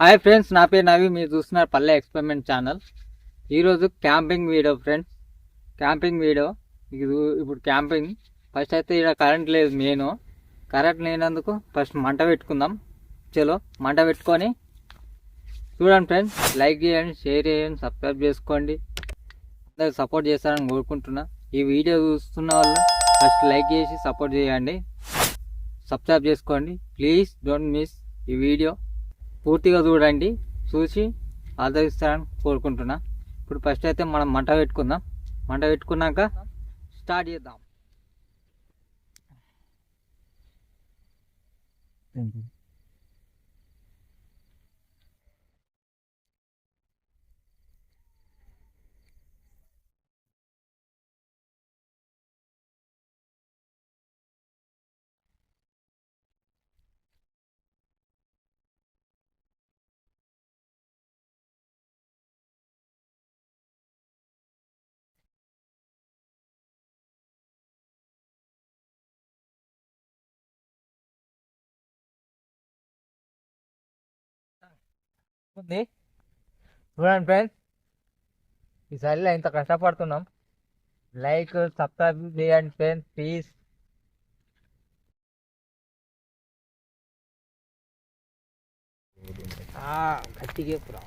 Hi friends నా పేరు నవి మీరు చూస్తున్నారు పల్లె ఎక్స్పెరిమెంట్ ఛానల్ ఈరోజు camping video friends camping video ఇది ఇప్పుడు క్యాంపింగ్ ఫస్ట్ అయితే ఇక్కడ కరెంట్ లేదు మెయిన్ కరెంట్ లేనందుకు ఫస్ట్ మంట పెట్టుకుందాం. చలో మంట పెట్టుకొని చూడండి ఫ్రెండ్స్ లైక్ చేయండి షేర్ చేయండి సబ్స్క్రైబ్ చేసుకోండి. అందరు సపోర్ట్ చేస్తారని కోరుకుంటున్నా. ఈ వీడియో చూస్తున్న వాళ్ళు ఫస్ట్ లైక్ చేసి సపోర్ట్ చేయండి. సబ్స్క్రైబ్ చేసుకోండి. ప్లీజ్ డోంట్ మిస్ ఈ వీడియో పూర్తిగా చూడండి చూసి ఆదరిస్తారని కోరుకుంటున్నా. ఇప్పుడు ఫస్ట్ అయితే మనం మంట పెట్టుకుందాం. మంట పెట్టుకున్నాక స్టార్ట్ చేద్దాం. ఉంది. చూడండి ఫ్రెండ్స్ ఈసారిలో ఇంత కష్టపడుతున్నాం. లైక్ సబ్స్క్రైబ్ చేయండి ఫ్రెండ్స్ ప్లీజ్ గట్టిగా చెప్పురా.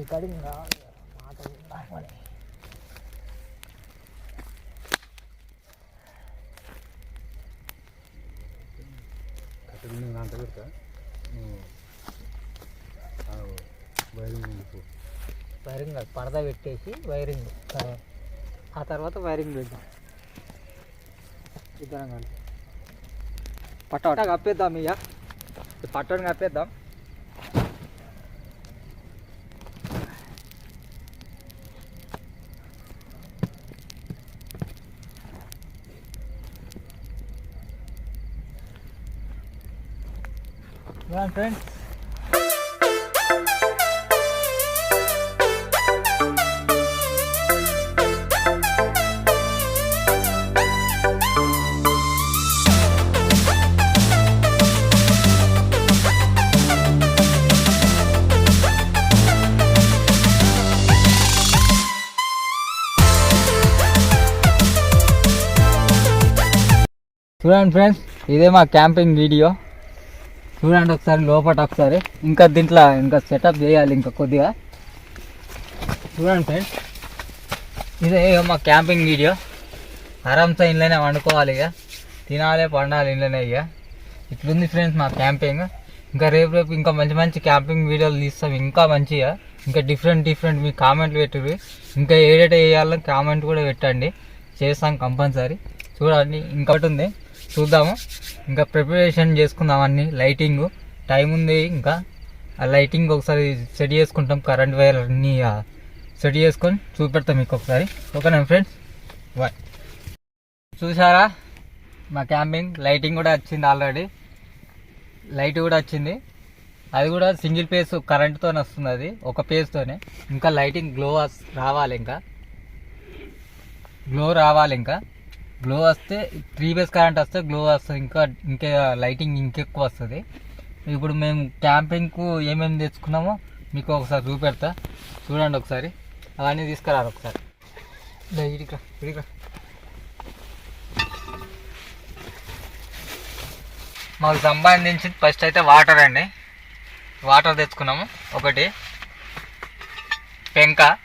రికార్డింగ్ మాట నేను అంట పెడతా వైరింగ్ నిండిపో వైరింగ్ కాదు పరదా పెట్టేసి వైరింగ్. ఆ తర్వాత వైరింగ్ పెడదాం. ఇద్దరం కలిసి. పట్ట కప్పేద్దాం ఇక ఈ పట్టని కప్పేద్దాం. ఫ్రెండ్స్ చూడండి ఫ్రెండ్స్ ఇదే మా క్యాంపింగ్ వీడియో చూడండి ఒకసారి లోపల ఒకసారి. ఇంకా దీంట్లో ఇంకా సెటప్ చేయాలి ఇంకా కొద్దిగా. చూడండి ఫ్రెండ్స్ ఇదే మా క్యాంపింగ్ వీడియో ఆరామ్సా ఇంట్లోనే వండుకోవాలి ఇక తినాలి పండాలి ఇంట్లోనే ఇక ఇట్లుంది ఫ్రెండ్స్ మా క్యాంపింగ్ ఇంకా రేపు రేపు ఇంకా మంచి మంచి క్యాంపింగ్ వీడియోలు తీస్తాం. ఇంకా మంచిగా. ఇంకా డిఫరెంట్ డిఫరెంట్ మీ కామెంట్లు పెట్టుర్రి. ఇంకా ఏడేట వేయాలో కామెంట్ కూడా పెట్టండి. చేస్తాం కంపల్సరీ చూడండి ఇంకొకటి ఉంది. చూద్దాము. ఇంకా ప్రిపరేషన్ చేసుకుందాం అన్ని లైటింగ్ టైం ఉంది ఇంకా. ఆ లైటింగ్ ఒకసారి సెట్ చేసుకుంటాం కరెంట్ వైర్ అన్నీ సెట్ చేసుకొని చూపెడతాం మీకు ఒకసారి. ఓకేనా ఫ్రెండ్స్ బాయ్ చూసారా మా క్యాంపింగ్ లైటింగ్ కూడా వచ్చింది ఆల్రెడీ లైట్ కూడా వచ్చింది. అది కూడా సింగిల్ పేస్ కరెంట్తో వస్తుంది అది ఒక పేస్తోనే ఇంకా లైటింగ్ గ్లో రావాలి ఇంకా. గ్లో రావాలి ఇంకా. గ్లో వస్తే త్రీ బేస్ కరెంట్ వస్తే గ్లో వస్తుంది. ఇంకా ఇంకా లైటింగ్ ఇంకెక్కువ వస్తుంది. ఇప్పుడు మేము క్యాంపింగ్కు ఏమేమి తెచ్చుకున్నామో మీకు ఒకసారి చూపెడతా. చూడండి ఒకసారి. అవన్నీ తీసుకురారు ఒకసారి. ఇడికరా ఇడికరా మాకు సంబంధించి ఫస్ట్ అయితే వాటర్ అండి. వాటర్ తెచ్చుకున్నాము. ఒకటి. పెంక.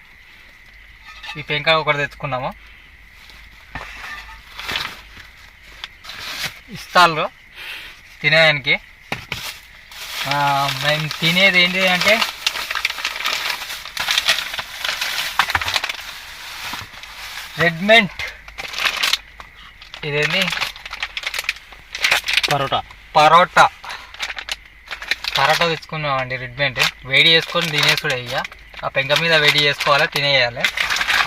ఈ పెంక ఒకటి తెచ్చుకున్నాము. ఇస్తాలు తినేదానికి. మేము తినేది ఏంటి అంటే రెడ్మెంట్ ఇదేంటి? పరోటా. పరోటా. పరోటా తెచ్చుకున్నామండి రెడ్మెంట్ వేడి చేసుకొని తినేసుడే ఇక ఆ పెంక మీద వేడి చేసుకోవాలి తినేయాలి.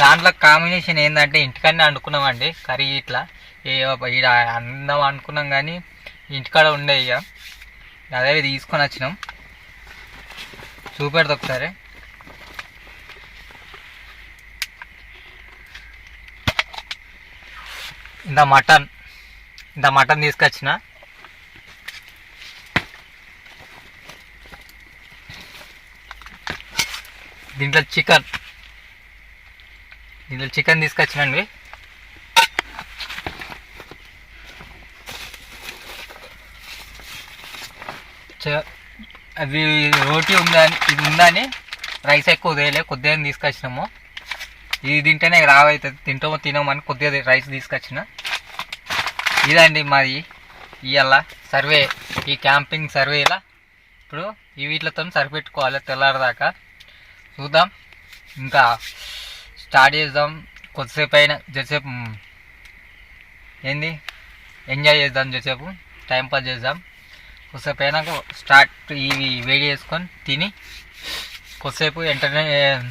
దాంట్లో కాంబినేషన్ ఏంటంటే ఇంటికన్నా వండుకున్నామండి కర్రీ ఇట్లా. ఏ ఇక్కడ అందాం అనుకున్నాం కానీ ఇంటికాడ ఉండే ఇక అదే తీసుకొని వచ్చినాం. చూపెడతా ఒకసారి. ఇంత మటన్ ఇంత మటన్ తీసుకొచ్చిన. దీంట్లో చికెన్ దీంట్లో చికెన్ తీసుకొచ్చినండి. అవి రోటీ ఉందని ఇది ఉందని రైస్ ఎక్కువ వదిలే కొద్దిగా తీసుకొచ్చినాము. ఇది తింటేనే రావైతుంది తింటామో తినమని కొద్దిగా రైస్ తీసుకొచ్చిన. ఇదండి మాది ఇవాళ సర్వే ఈ క్యాంపింగ్ సర్వేలా. ఇప్పుడు ఈ వీటితో సరిపెట్టుకోవాలి తెల్లారదాకా. చూద్దాం. ఇంకా స్టార్ట్ చేద్దాం. కొద్దిసేపు అయినా జరసేపు ఏంది? ఎంజాయ్ చేద్దాం జరసేపు టైం పాస్ చేద్దాం. కొద్దిసేపు అయినాక స్టార్ట్ ఇవి వేడి చేసుకొని తిని కొద్దిసేపు ఎంటర్టైన్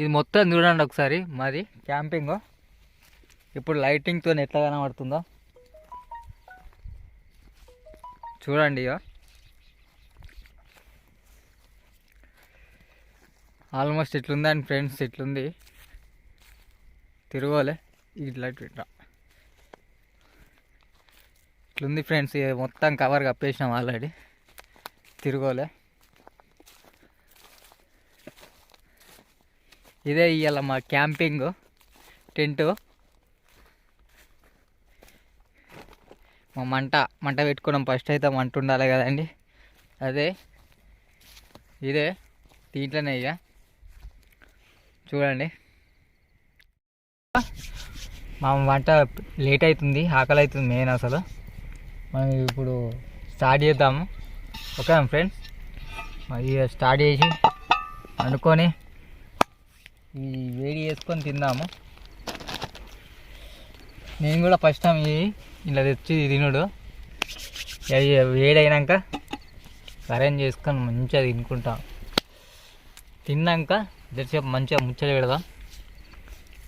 ఇది మొత్తం చూడండి ఒకసారి మాది క్యాంపింగ్. ఇప్పుడు లైటింగ్తో ఎట్లా కనబడుతుందో. చూడండి ఇక ఆల్మోస్ట్ ఇట్లుందండి ఫ్రెండ్స్ ఇట్లుంది. తిరగలే. ఇట్లా ఇట్లా. ఇట్లుంది ఫ్రెండ్స్. మొత్తం కవర్ కప్పేసినాం ఆల్రెడీ. తిరగలే. ఇదే ఇవాళ మా క్యాంపింగ్. టెంటు. మా మంట మంట పెట్టుకున్నాం. ఫస్ట్ అయితే మంట ఉండాలి కదండి. అదే. ఇదే. దీంట్లోనే ఇక చూడండి. మా వంట లేట్ అవుతుంది. ఆకలి అవుతుంది మెయిన్ అసలు. మనం ఇప్పుడు స్టార్ట్ చేద్దాము ఓకే ఫ్రెండ్స్? ఇక స్టార్ట్ చేసి అనుకొని ఈ వేడి చేసుకొని తిందాము. నేను కూడా ఫస్ట్ టైం ఇది ఇలా తెచ్చి తినుడు. అవి వేడైనాక అరేంజ్ చేసుకొని మంచిగా తినుకుంటాం. తిన్నాక జరసేపు మంచిగా ముచ్చట పెడదాం.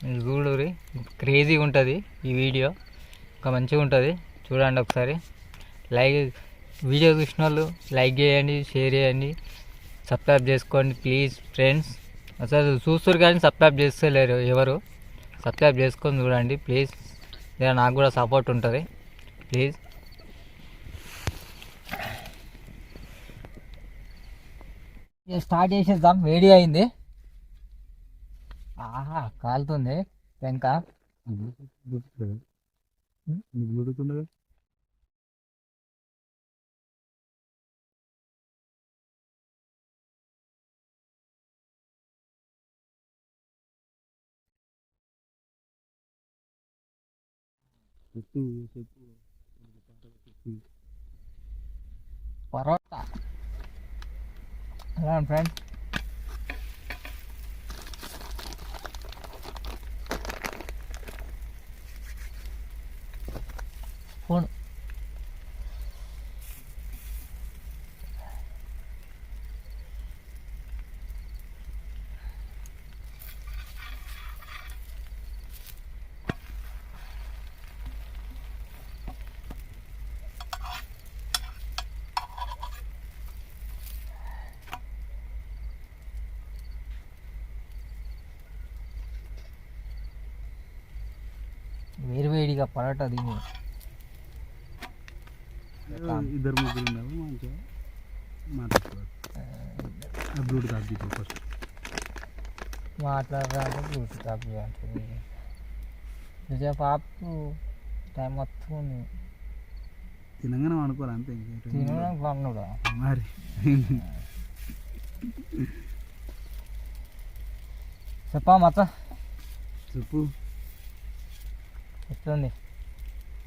మీరు క్రేజీగా ఉంటుంది ఈ వీడియో ఇంకా మంచిగా ఉంటుంది. చూడండి ఒకసారి. లైక్ వీడియో చూసిన వాళ్ళు లైక్ చేయండి షేర్ చేయండి సబ్స్క్రైబ్ చేసుకోండి ప్లీజ్ ఫ్రెండ్స్ అసలు చూస్తారు కానీ సబ్స్క్రైబ్ చేస్తలేరు ఎవరు సబ్స్క్రైబ్ చేసుకొని చూడండి ప్లీజ్ ఇలా నాకు కూడా సపోర్ట్ ఉంటుంది ప్లీజ్ స్టార్ట్ చేసేద్దాం వేడి అయింది ఆహా కాలుతుంది వెంక పరోటా ఎలా ఫ్రెండ్ ఫోన్ వేడివేడిగా పరోటా తిని ఇద్దరు ముగ్గురు ఉన్నారు మంచిగా మాట్లాడుకోవాలి. బ్లూటూత్ ఆఫ్ తీసుకో ఫస్ట్. మాట్లాడడానికి బ్లూటూత్ ఆఫ్ చేయాలి నిజాపు ఆపు టైం ఉంది తినగానే అనుకోవాలి అంతే. తినడానికి పన్నుడా మరి. చెప్పా మచ్చ చెప్పు. ఎట్లుంది?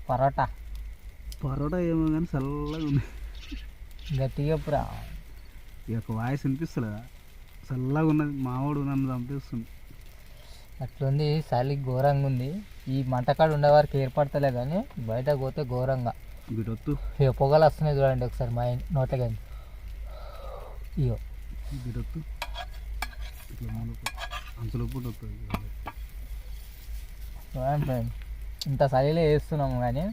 పరోటా? పరోటా ఏమో కానీ చల్లగా ఉంది. గట్టిగా చెప్పురా. ఈ యొక్క వాయిస్ వినిపిస్తలేదా? చల్లగా ఉన్నది. మావాడు నన్ను చంపేస్తుంది. అట్లుంది చలి ఘోరంగా ఉంది. ఈ మంటకాడు ఉండేవారికి ఏర్పడతలే కానీ బయట పోతే ఘోరంగా. గిటొత్తు ఇక పొగలు వస్తున్నాయి చూడండి ఒకసారి మా ఇన్- నోట్ల కానీ ఇయో గిటొత్తు అంచులో పూట వస్తుంది చూడండి ఇంత సలీలే వేస్తున్నాం కానీ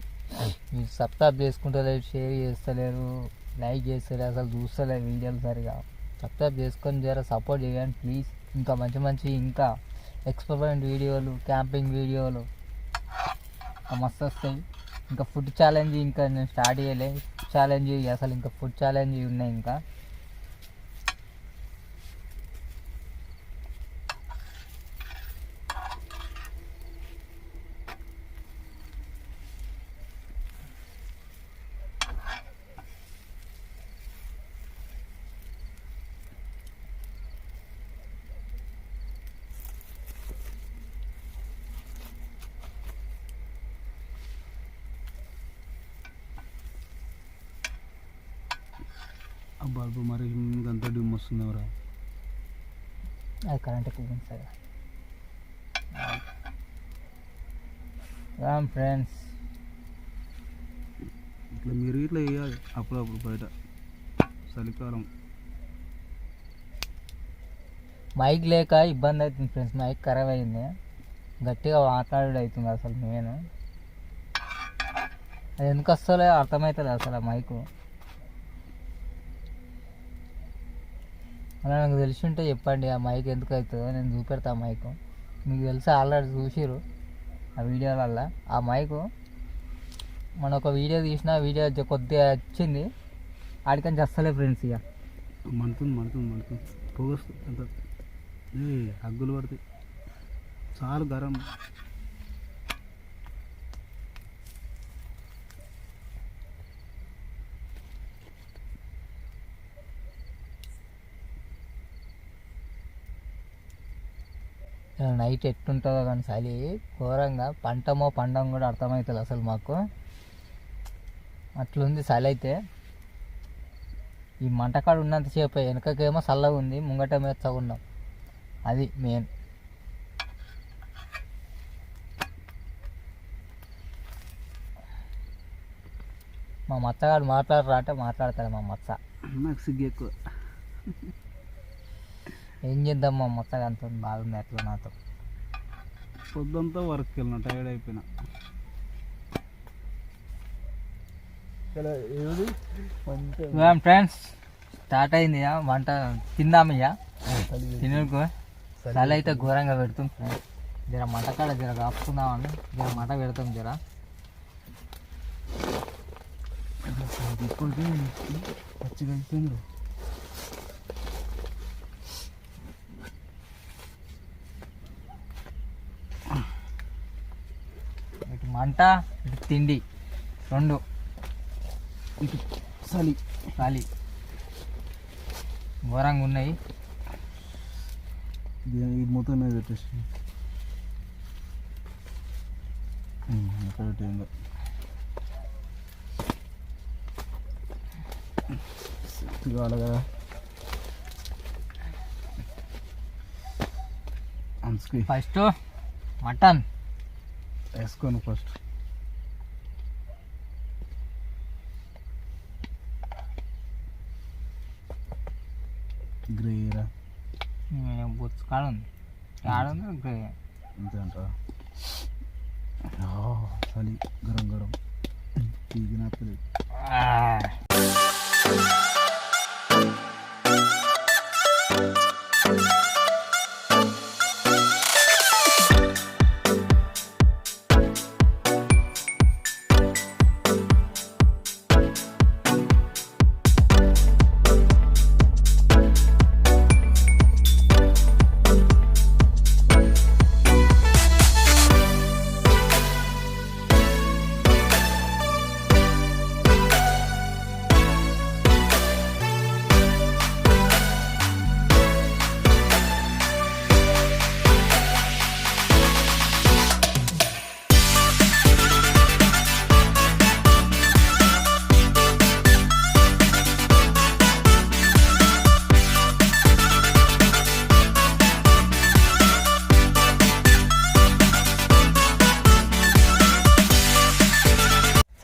మీరు సబ్స్క్రైబ్ చేసుకుంటలేరు షేర్ చేస్తలేరు లైక్ చేస్తలేరు అసలు చూస్తలేరు వీడియోలు సరిగా. సబ్స్క్రైబ్ చేసుకొని జర సపోర్ట్ చేయండి ప్లీజ్ ఇంకా మంచి మంచి ఇంకా ఎక్స్పెరిమెంట్ వీడియోలు క్యాంపింగ్ వీడియోలు మస్తు వస్తాయి. ఇంకా ఫుడ్ ఛాలెంజ్ ఇంకా నేను స్టార్ట్ చేయలే. ఛాలెంజ్ అసలు ఇంకా ఫుడ్ ఛాలెంజ్ ఉన్నాయి ఇంకా. ఆ బల్బు మరి అంత డిమ్ వస్తుంది ఎవరా అది కరెంట్ ఎక్కువ సార్. రామ్ ఫ్రెండ్స్. ఇట్లా మీరు ఇట్లా వేయాలి అప్పుడప్పుడు బయట. చలికాలం. మైక్ లేక ఇబ్బంది అవుతుంది ఫ్రెండ్స్ మైక్ ఖరాబ్ అయింది. గట్టిగా మాట్లాడడం అవుతుంది అసలు నేను. అది ఎందుకు వస్తలే అర్థమవుతుంది అసలు ఆ మైకు. అలా నాకు తెలిసి ఉంటే చెప్పండి ఆ మైక్ ఎందుకు అవుతుందో నేను చూపెడతా ఆ మైకు మీకు తెలిసి ఆల్రెడీ చూసిరు ఆ వీడియోలల్లో. ఆ మైకు మన ఒక వీడియో తీసిన వీడియో కొద్దిగా వచ్చింది. ఆడికని చేస్తలే ఫ్రెండ్స్ ఇక మండుతుంది మండుతుంది మండుతుంది. పొగొస్తుంది అంత. హగ్గులు పడతాయి. చాలు గరం. నైట్ ఎట్టుంటుందో కానీ చలి ఘోరంగా పంటమో పండం కూడా అర్థమవుతుంది అసలు మాకు. అట్లుంది చలి అయితే. ఈ మంటకాడు ఉన్నంతసేపు వెనకకేమో చల్లగా ఉంది ముంగట మెచ్చగా ఉన్నాం అది మెయిన్ మా మచ్చగాడు మాట్లాడరా అంటే మాట్లాడతాడు మా మచ్చ నాకు సిగ్గు ఎక్కువ. ఏం చేద్దాం మా మచ్చగా అంత బాగుంది అట్లా నాతో. పొద్దంతా వర్క్కి వెళ్ళిన టైర్డ్ అయిపోయినా. ఫ్రెండ్స్ స్టార్ట్ అయింది ఇక. వంట తిందాం ఇక. తినకు చలి అయితే ఘోరంగా పెడుతుంది ఫ్రెండ్స్ జర మంట కాడ జర కాపుకుందామని జర మంట పెడతాం జర. పచ్చిగా అయిపోయింది మంట ఇటు తిండి. రెండు. ఇటు చలి. ఖాళీ ఘోరంగా ఉన్నాయి. ఇది మొత్తం మీద పెట్టేసి. అక్కడ పెట్టేయంగా కావాలి కదా. అంచుకి ఫస్ట్ మటన్ వేసుకోను ఫస్ట్ గ్రేరా బొచ్చు కాడ ఉంది కాడ ఉంది గ్రే అంతే అంట చలి గరం గరం. తీగినప్పుడు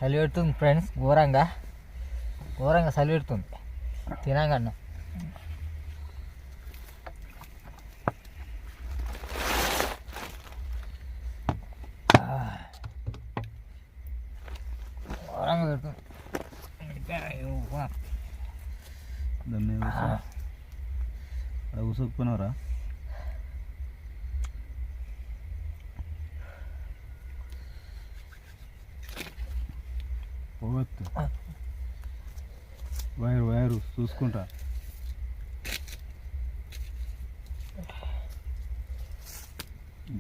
చలి పెడుతుంది ఫ్రెండ్స్ ఘోరంగా. ఘోరంగా చలి పెడుతుంది తినగన్న ఘోరంగా పెడుతుంది. దాన్ని పోవద్దు వైరు వైరు చూసుకుంటా.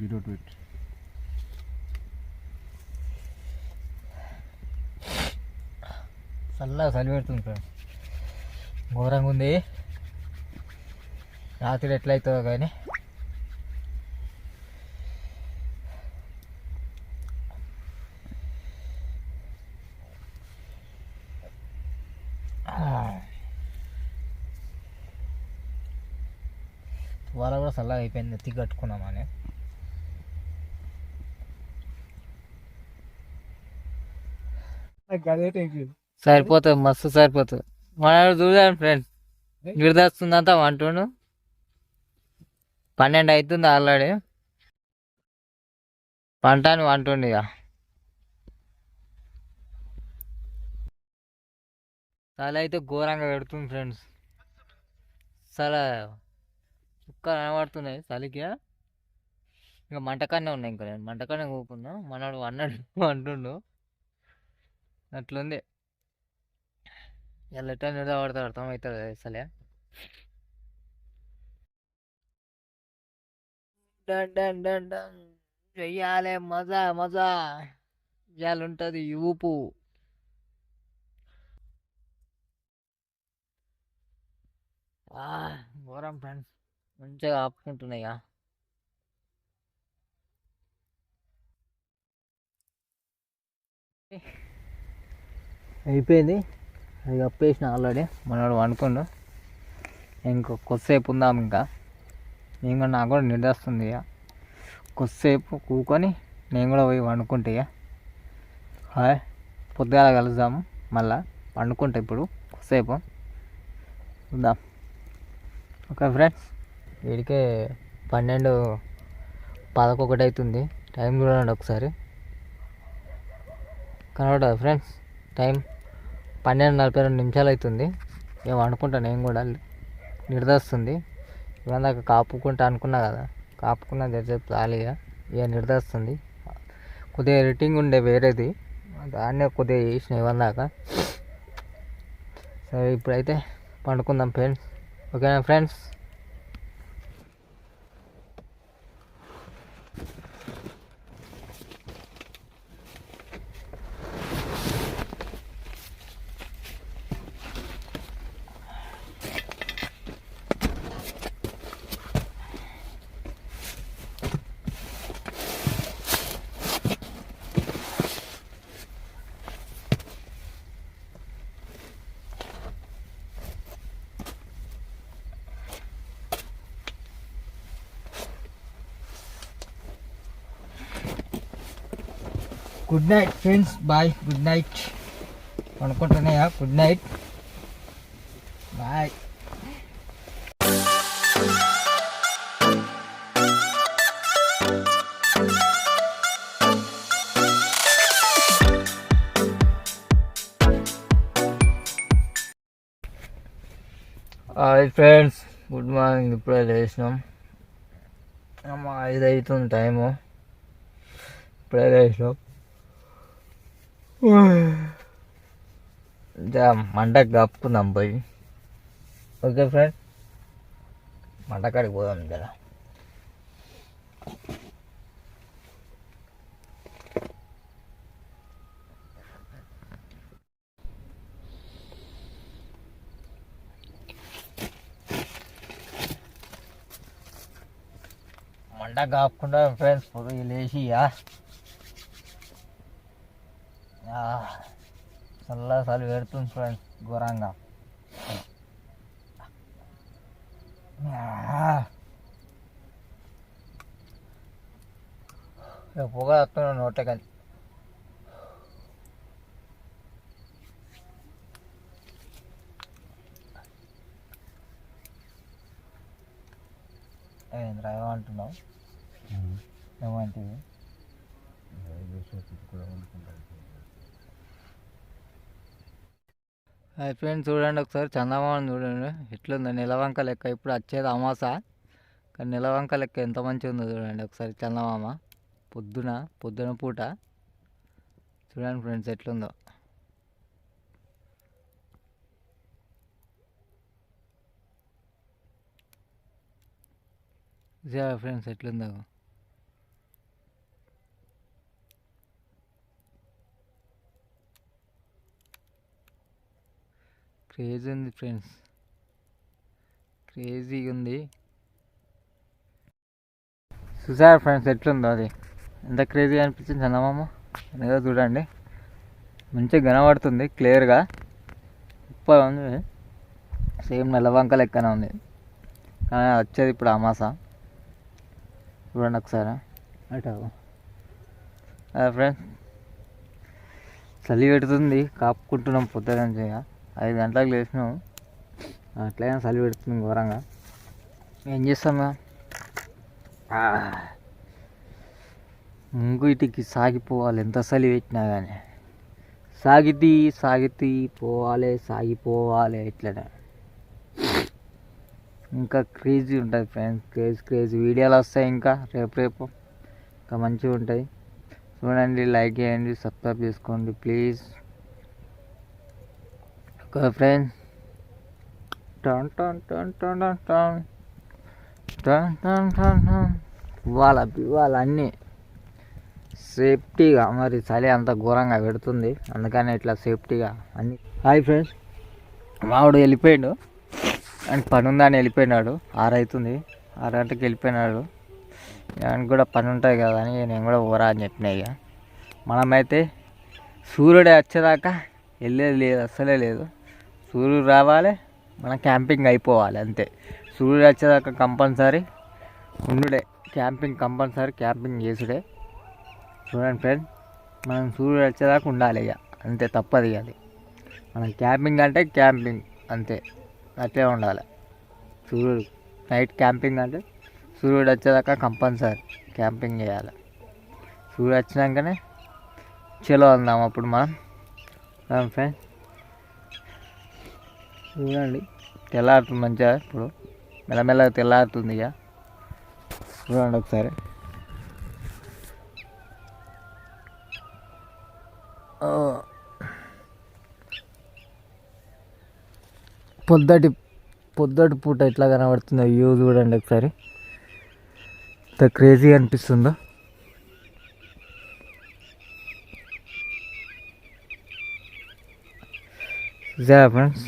గిడోట్ పెట్టి. చల్లగా చలి పెడుతుంది ఫ్రెండ్స్. ఘోరంగా ఉంది. రాత్రి ఎట్లయితుందో కానీ వాళ్ళ కూడా చల్లగా అయిపోయింది ఎత్తి కట్టుకున్నామని టెన్షన్ సరిపోతుంది మస్తు సరిపోతుంది. మన చూడండి ఫ్రెండ్స్ విడదస్తుందంతా అంటుండు. పన్నెండు అవుతుంది ఆల్రెడీ పంట అని అంటుండు ఇక. చలి అయితే ఘోరంగా పెడుతుంది ఫ్రెండ్స్ చాలా కనబడుతున్నాయి చలికి. ఇంకా మంటకాన్నే ఉన్నాయి ఇంకా నేను. మంటకాన్నే కూకున్నా. మనడు అన్నాడు అంటుండు. అట్లుంది. ఎలా ఎట్లా నిలబడతాడు అర్థమవుతుంది అసలే డన్ డన్ డన్ డన్. చెయ్యాలే మజా మజా. ఇవాళ ఉంటుంది ఊపు ఘోరం ఫ్రెండ్స్. మంచిగా ఆపుకుంటున్నాయిగా. ఇక. అయిపోయింది. అది అప్పేసిన ఆల్రెడీ. మనోడు వండుకుండు. ఇంకో కొద్దిసేపు ఉందాం ఇంకా. నేను కూడా నాకు కూడా నిద్రస్తుంది ఇక కొద్దిసేపు కూకొని నేను కూడా పోయి వండుకుంటే ఇక హాయ్. పొద్దుగాల కలుద్దాము మళ్ళా వండుకుంటా ఇప్పుడు కొద్దిసేపు. ఉందాం. Okay friends. వీడికే పన్నెండు పదకొకటి అవుతుంది టైం చూడండి ఒకసారి. కనబడదు ఫ్రెండ్స్? టైం పన్నెండు నలభై రెండు నిమిషాలు అవుతుంది ఏం అనుకుంటా నేను కూడా. నిడదస్తుంది ఇవందాక కాపుకుంటా అనుకున్నా కదా. కాపుకున్న జరిసేపు చాలిగా ఇక నిడదస్తుంది కొద్దిగా ఎడిటింగ్ ఉండే వేరేది. దాన్నే కొద్దిగా చేసిన ఇవందాక దాకా. సరే ఇప్పుడైతే పండుకుందాం ఫ్రెండ్స్. ఓకేనా friends? Good night friends bye good night అనుకుంటున్నాయా? Good night bye hi friends good morning ఇప్పుడే లేచినాం. అమ్మ ఐదు అవుతుంది టైము. ఇప్పుడే లేచినాం. ఇంకా మంటకు కప్పుకుందాం పోయి ఓకే ఫ్రెండ్ మంటకాడికి పోదాం కదా మంట కాపుకుంటా ఫ్రెండ్స్ పొద్దు లేచి ఇక చల్ల చలి పెడుతుంది ఫ్రెండ్స్ ఘోరంగా. పొగ వస్తున్నా నోటే కానీ ఏంద్రా ఏమంటున్నావు? ఏమంటివి? హాయ్ ఫ్రెండ్స్ చూడండి ఒకసారి చందమామని చూడండి. ఎట్లుందో నిలవంక లెక్క. ఇప్పుడు వచ్చేది అమాస. కానీ నిలవంక లెక్క ఎంత మంచిగా ఉందో చూడండి ఒకసారి చందమామ. పొద్దున పొద్దున పూట. చూడండి ఫ్రెండ్స్ ఎట్లుందో. ఫ్రెండ్స్ ఎట్లుందో. క్రేజీ ఉంది ఫ్రెండ్స్. క్రేజీగా ఉంది. చూసారా ఫ్రెండ్స్ ఎట్లుందో అది? ఎంత క్రేజీ అనిపించింది చందమామ ఏదో చూడండి. మంచిగా కనబడుతుంది క్లియర్గా. సూపర్ ఉంది. సేమ్ నెలవంక లెక్కనే ఉంది. కానీ వచ్చేది ఇప్పుడు అమాస. చూడండి ఒకసారి. అటు అదే ఫ్రెండ్స్ చలి పెడుతుంది కాపుకుంటున్నాం పొద్దున ఐదు గంటలకు లేచినాం. అట్లయినా చలి పెడుతుంది ఘోరంగా. ఏం చేస్తాం ఇక? ముంగు ఇటుకి సాగిపోవాలి. ఎంత చలి పెట్టినా కానీ. సాగితి సాగితి పోవాలి సాగిపోవాలి ఇట్లనే. ఇంకా క్రేజీ ఉంటుంది ఫ్రెండ్స్. Craze crazy. వీడియోలు వస్తాయి ఇంకా రేపు రేపు. ఇంకా మంచిగా ఉంటాయి. చూడండి లైక్ చేయండి సబ్స్క్రైబ్ చేసుకోండి. ప్లీజ్. ఓకే ఫ్రెండ్స్ టన్ టన్ టన్ టన్ టన్ టన్ టన్ టన్ టన్ టన్ ఇవ్వాలి ఇవ్వాలి అన్నీ సేఫ్టీగా మరి చలి అంత ఘోరంగా పెడుతుంది. అందుకని ఇట్లా సేఫ్టీగా అన్ని. హాయ్ ఫ్రెండ్స్ మావాడు వెళ్ళిపోయాడు. అండ్ పని ఉందని వెళ్ళిపోయినాడు. ఆరు అవుతుంది ఆరు గంటకి వెళ్ళిపోయినాడు. ఆయనకు కూడా పని ఉంటుంది కదా అని నేను కూడా పోరా అని చెప్పిన ఇక. మనమైతే సూర్యుడు వచ్చేదాకా వెళ్ళేది లేదు అస్సలే లేదు. సూర్యుడు రావాలి మన క్యాంపింగ్ అయిపోవాలి అంతే. సూర్యుడు వచ్చేదాకా కంపల్సరీ ఉండుడే. క్యాంపింగ్ కంపల్సరీ క్యాంపింగ్ చేసుడే. చూడండి ఫ్రెండ్ మనం సూర్యుడు వచ్చేదాకా ఉండాలి ఇక. అంతే తప్పది అది. మనం క్యాంపింగ్ అంటే క్యాంపింగ్ అంతే. అట్లే ఉండాలి. సూర్యుడు నైట్ క్యాంపింగ్ అంటే సూర్యుడు వచ్చేదాకా కంపల్సరీ క్యాంపింగ్ చేయాలి. సూర్యుడు వచ్చినాకనే చలో అందాం అప్పుడు మనం. ఫ్రెండ్ చూడండి. తెల్లారుతుంది మంచిగా ఇప్పుడు. మెల్లమెల్లగా తెల్లారుతుంది ఇక. చూడండి ఒకసారి. పొద్దటి పొద్దటి పూట ఎట్లా కనబడుతుందో వ్యూ చూడండి ఒకసారి. ఎంత క్రేజీ అనిపిస్తుందో. చూసారా ఫ్రెండ్స్?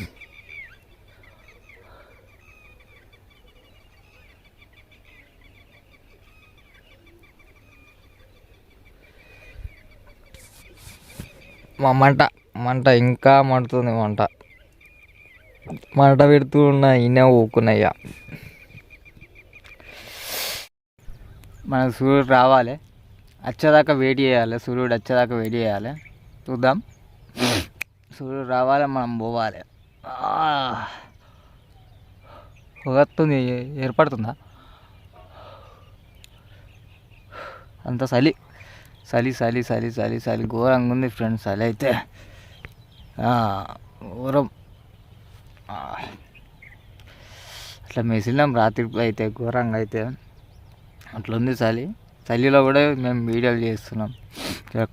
మంట మంట ఇంకా మండుతుంది మంట. మంట పెడుతూ ఉన్న ఈయన ఊకున్నాయ్యా మన సూర్యుడు రావాలి. వచ్చేదాకా వెయిట్ చేయాలి. సూర్యుడు వచ్చేదాకా వెయిట్ చేయాలి. చూద్దాం. సూర్యుడు రావాలి మనం పోవాలి. పొగత్తుంది ఏర్పడుతుందా? అంత చలి. చలి చలి చలి చలి చలి ఘోరంగా ఉంది ఫ్రెండ్స్ చలి అయితే. ఘోరం. అట్లా మెసిలినాం రాత్రి అయితే ఘోరంగా అయితే. అట్లా ఉంది చలి చలిలో కూడా మేము వీడియోలు చేస్తున్నాం.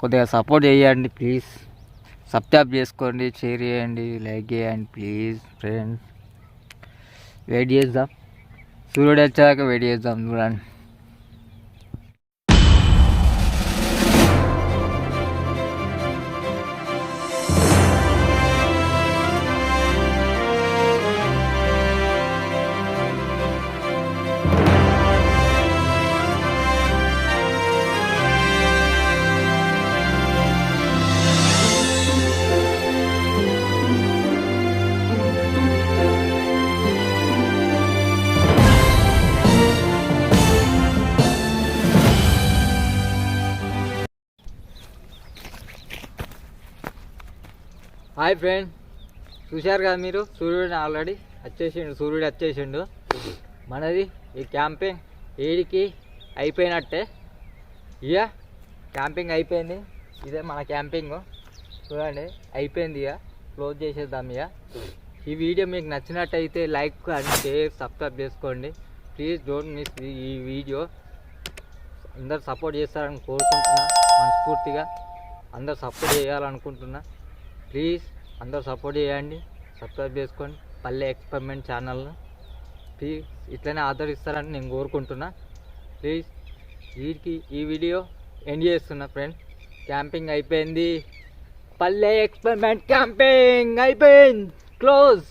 కొద్దిగా సపోర్ట్ చేయండి ప్లీజ్. సబ్స్క్రైబ్ చేసుకోండి షేర్ చేయండి లైక్ చేయండి ప్లీజ్ ఫ్రెండ్స్. వెయిట్ చేద్దాం. సూర్యుడు వచ్చాక వెయిట్ చేద్దాం చూడండి. Hi friend. చూశారు కదా మీరు? సూర్యుడిని ఆల్రెడీ వచ్చేసిండు సూర్యుడు వచ్చేసిండు మనది ఈ క్యాంపింగ్ ఏడికి అయిపోయినట్టే. ఇక క్యాంపింగ్ అయిపోయింది. ఇదే మన క్యాంపింగ్. చూడండి అయిపోయింది ఇక క్లోజ్ చేసేద్దాం ఇక ఈ వీడియో మీకు నచ్చినట్టయితే లైక్ అండ్ షేర్ సబ్స్క్రైబ్ చేసుకోండి. ప్లీజ్ డోంట్ మిస్ ఈ వీడియో. అందరు సపోర్ట్ చేస్తారని కోరుకుంటున్నా మనస్ఫూర్తిగా. అందరు సపోర్ట్ చేయాలనుకుంటున్నా. ప్లీజ్ అందరూ సపోర్ట్ చేయండి సబ్స్క్రైబ్ చేసుకోండి పల్లె ఎక్స్పెరిమెంట్ ఛానల్ను ప్లీజ్ ఇట్లనే ఆదరిస్తారని నేను కోరుకుంటున్నా. ప్లీజ్ వీటికి ఈ వీడియో ఎండ్ చేస్తున్నా ఫ్రెండ్ క్యాంపింగ్ అయిపోయింది. పల్లె ఎక్స్పెరిమెంట్ క్యాంపింగ్ అయిపోయింది. క్లోజ్